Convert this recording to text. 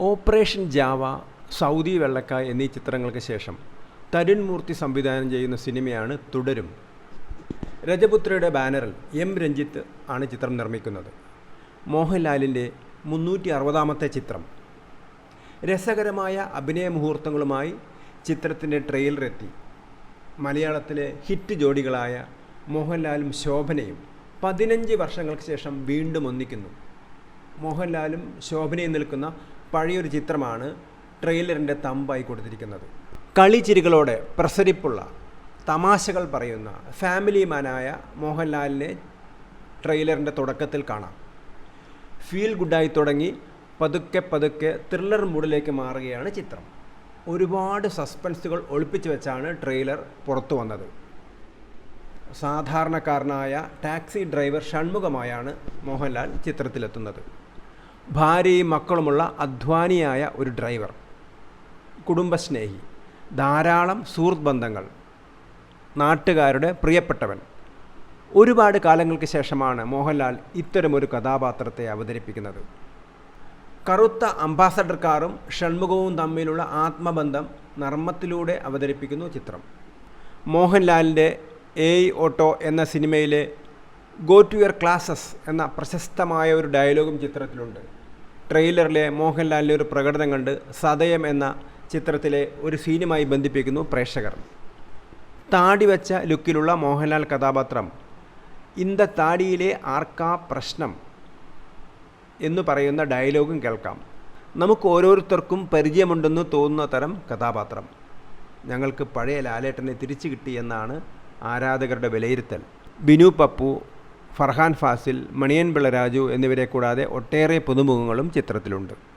Operation Java Saudi വെള്ളക്ക എന്നീ ചിത്രങ്ങൾക്ക് ശേഷം തരുൺ മൂർത്തി സംവിധാനം ചെയ്യുന്ന സിനിമയാണ് തുടരും. രജപുത്രയുടെ ബാനറിൽ എം രഞ്ജിത്ത് ആണ് ചിത്രം നിർമ്മിക്കുന്നത്. മോഹൻലാലിന്റെ മുന്നൂറ്റി അറുപതാമത്തെ ചിത്രം. രസകരമായ അഭിനയ മുഹൂർത്തങ്ങളുമായി ചിത്രത്തിന്റെ ട്രെയിലറെത്തി. മലയാളത്തിലെ ഹിറ്റ് ജോഡികളായ മോഹൻലാലും ശോഭനയും പതിനഞ്ച് വർഷങ്ങൾക്ക് ശേഷം വീണ്ടും ഒന്നിക്കുന്നു. മോഹൻലാലും ശോഭനയും നിൽക്കുന്ന പഴയൊരു ചിത്രമാണ് ട്രെയിലറിന്റെ തമ്പായി കൊടുത്തിരിക്കുന്നത്. കളിചിരികളോടെ പ്രസരിപ്പുള്ള തമാശകൾ പറയുന്ന ഫാമിലി മാനായ മോഹൻലാലിനെ ട്രെയിലറിന്റെ തുടക്കത്തിൽ കാണാം. ഫീൽ ഗുഡായി തുടങ്ങി പതുക്കെ പതുക്കെ ത്രില്ലർ മൂഡിലേക്ക് മാറുകയാണ് ചിത്രം. ഒരുപാട് സസ്പെൻസുകൾ ഒളിപ്പിച്ചു വെച്ചാണ് ട്രെയിലർ പുറത്തു വന്നത്. സാധാരണക്കാരനായ ടാക്സി ഡ്രൈവർ ഷൺമുഖമായാണ് മോഹൻലാൽ ചിത്രത്തിലെത്തുന്നത്. ഭാര്യയും മക്കളുമുള്ള അധ്വാനിയായ ഒരു ഡ്രൈവർ കുടുംബസ്നേഹി ധാരാളം സുഹൃത്ത് ബന്ധങ്ങൾ നാട്ടുകാരുടെ പ്രിയപ്പെട്ടവൻ. ഒരുപാട് കാലങ്ങൾക്ക് ശേഷമാണ് മോഹൻലാൽ ഇത്തരമൊരു കഥാപാത്രത്തെ അവതരിപ്പിക്കുന്നത്. കറുത്ത അംബാസഡർ കാറും ഷൺമുഖവും തമ്മിലുള്ള ആത്മബന്ധം നർമ്മത്തിലൂടെ അവതരിപ്പിക്കുന്നു ചിത്രം. മോഹൻലാലിന്റെ എയ് ഓട്ടോ എന്ന സിനിമയിലെ ഗോ ടു യുവർ ക്ലാസസ് എന്ന പ്രശസ്തമായ ഒരു ഡയലോഗും ചിത്രത്തിലുണ്ട്. ട്രെയിലറിലെ മോഹൻലാലിന്റെ ഒരു പ്രകടനം കണ്ട് സതയം എന്ന ചിത്രത്തിലെ ഒരു സീനുമായി ബന്ധിപ്പിക്കുന്നു പ്രേക്ഷകർ. താടി വെച്ച ലുക്കിലുള്ള മോഹൻലാൽ കഥാപാത്രം. ഇന്ത താടിയിലെ ആർക്കാ പ്രശ്നം? എന്ന് പറയുന്ന ഡയലോഗും കേൾക്കാം. നമുക്ക് ഓരോരുത്തർക്കും പരിചയമുണ്ടെന്ന് തോന്നുന്ന തരം കഥാപാത്രം. ഞങ്ങൾക്ക് പഴയ ലാലേട്ടനെ തിരിച്ചു കിട്ടി എന്നാണ് ആരാധകരുടെ വിലയിരുത്തൽ. ബിനു പപ്പു ഫർഹാൻ ഫാസിൽ മണിയൻ പിള്ളരാജു എന്നിവരെ കൂടാതെ ഒട്ടേറെ പുതുമുഖങ്ങളും ചിത്രത്തിലുണ്ട്.